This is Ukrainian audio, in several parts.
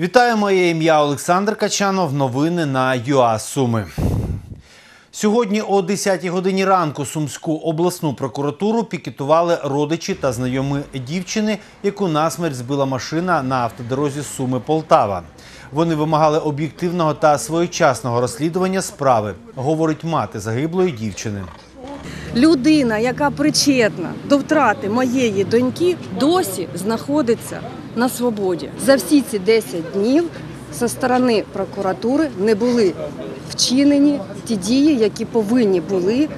Вітаю, моє ім'я Олександр Качанов. Новини на ЮА Суми. Сьогодні о 10 годині ранку Сумську обласну прокуратуру пікетували родичі та знайомі дівчини, яку насмерть збила машина на автодорозі Суми Полтава. Вони вимагали об'єктивного та своєчасного розслідування справи, говорить мати загиблої дівчини. Людина, яка причетна до втрати моєї доньки, досі знаходиться на свободі. За всі ці 10 днів зі сторони прокуратури не були вчинені ті дії, які повинні були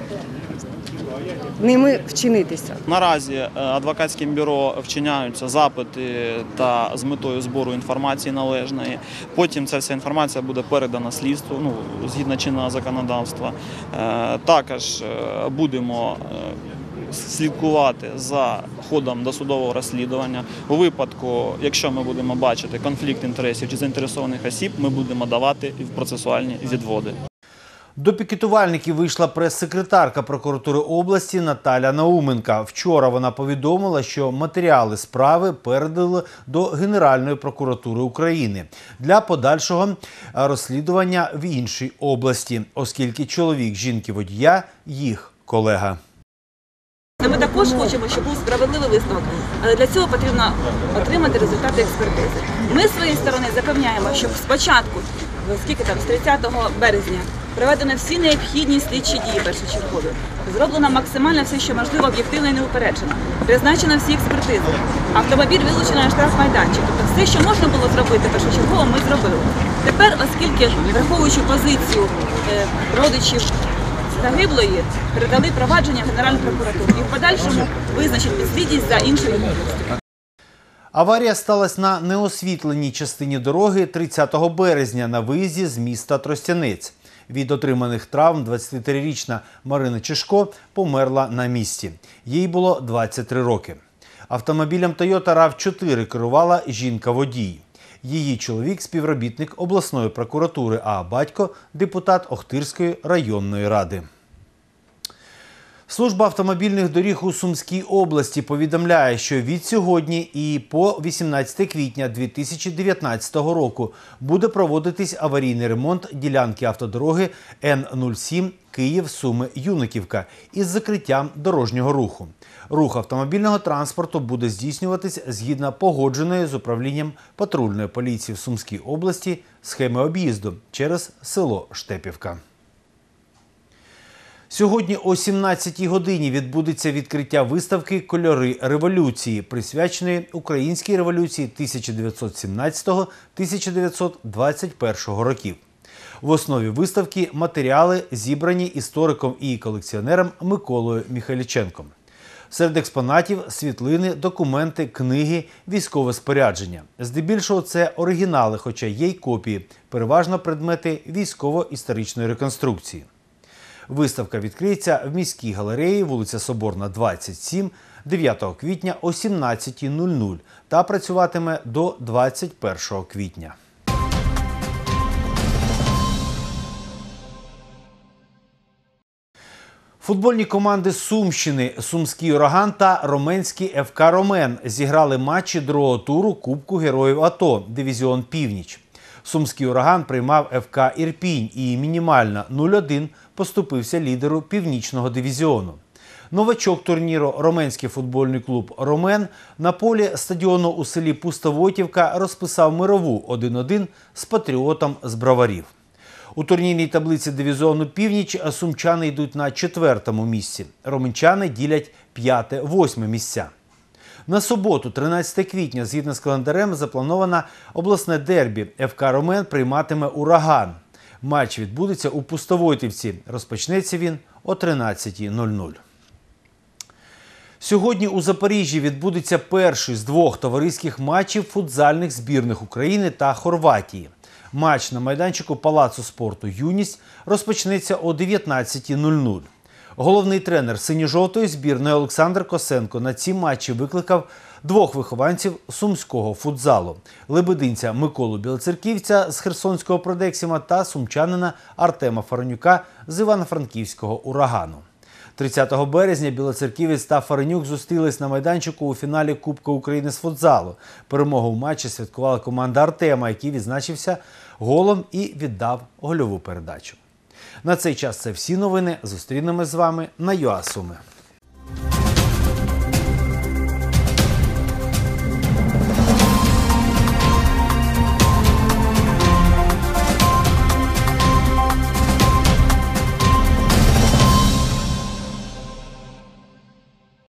ними вчинитися. Наразі е, адвокатським бюро вчиняються запити та з метою збору інформації належної. Потім ця вся інформація буде передана слідству ну, згідно чинного законодавства. Е, Також е, будемо слідкувати за ходом досудового розслідування. У випадку, якщо ми будемо бачити конфлікт інтересів чи заінтересованих осіб, ми будемо давати процесуальні відводи. До пікетувальників вийшла прес-секретарка прокуратури області Наталя Науменка. Вчора вона повідомила, що матеріали справи передали до Генеральної прокуратури України для подальшого розслідування в іншій області, оскільки чоловік жінки-водія їх колега. Також хочемо, щоб був справедливий висновок, але для цього потрібно отримати результати експертизи. Ми з своєї сторони запевняємо, що спочатку, скільки там, з 30 березня, проведено всі необхідні слідчі дії першочергові. Зроблено максимально все, що можливо, об'єктивно і неупереджено. Призначено всі експертизи. Автомобіль вилучено на штрафмайданчик. Тобто все, що можна було зробити першочергово, ми зробили. Тепер, оскільки, враховуючи позицію е, родичів загиблої передали провадження в Генеральну прокуратуру і в подальшому визначить підслідність за іншою областю. Аварія сталася на неосвітленій частині дороги 30 березня на виїзді з міста Тростянець. Від отриманих травм 23-річна Марина Чешко померла на місці. Їй було 23 роки. Автомобілем Toyota RAV4 керувала жінка-водій. Її чоловік співробітник обласної прокуратури, а батько депутат Охтирської районної ради. Служба автомобільних доріг у Сумській області повідомляє, що від сьогодні і по 18 квітня 2019 року буде проводитись аварійний ремонт ділянки автодороги Н-07 Київ Суми Юниківка із закриттям дорожнього руху. Рух автомобільного транспорту буде здійснюватись згідно погодженої з управлінням патрульної поліції в Сумській області схеми об'їзду через село Штепівка. Сьогодні о 17-й годині відбудеться відкриття виставки Кольори революції, присвяченої українській революції 1917-1921 років. В основі виставки матеріали зібрані істориком і колекціонером Миколою Міхайліченком. Серед експонатів світлини, документи, книги, військове спорядження. Здебільшого це оригінали, хоча є й копії, переважно предмети військово-історичної реконструкції. Виставка відкриється в міській галереї, вулиця Соборна, 27, 9 квітня о 17.00 та працюватиме до 21 квітня. Футбольні команди Сумщини, Сумський Ураган та Роменський ФК Ромен зіграли матчі другого туру Кубку Героїв АТО Дивізіон Північ. Сумський ураган приймав ФК Ірпінь і мінімально 0-1 поступився лідеру північного дивізіону. Новачок турніру Роменський футбольний клуб Ромен на полі стадіону у селі Пустовойтівка розписав мирову 1-1 з патріотом з броварів. У турнірній таблиці дивізіону Північ сумчани йдуть на четвертому місці. Роменчани ділять п'яте-восьме місця. На суботу, 13 квітня, згідно з календарем, заплановано обласне дербі. ФК Ромен прийматиме ураган. Матч відбудеться у Пустовойтівці. Розпочнеться він о 13.00. Сьогодні у Запоріжжі відбудеться перший з двох товариських матчів футзальних збірних України та Хорватії. Матч на майданчику Палацу спорту Юність розпочнеться о 19.00. Головний тренер синьо-жовтої збірної Олександр Косенко на ці матчі викликав двох вихованців сумського футзалу лебединця Миколу Білоцерківця з Херсонського Продексіма та сумчанина Артема Фаронюка з Івано-Франківського урагану. 30 березня білоцерківець та Фаренюк зустрілись на майданчику у фіналі Кубка України з футзалу. Перемогу в матчі святкувала команда Артема, який відзначився голом і віддав гольову передачу. На цей час це всі новини. Зустрінемось з вами на ЮАСуми.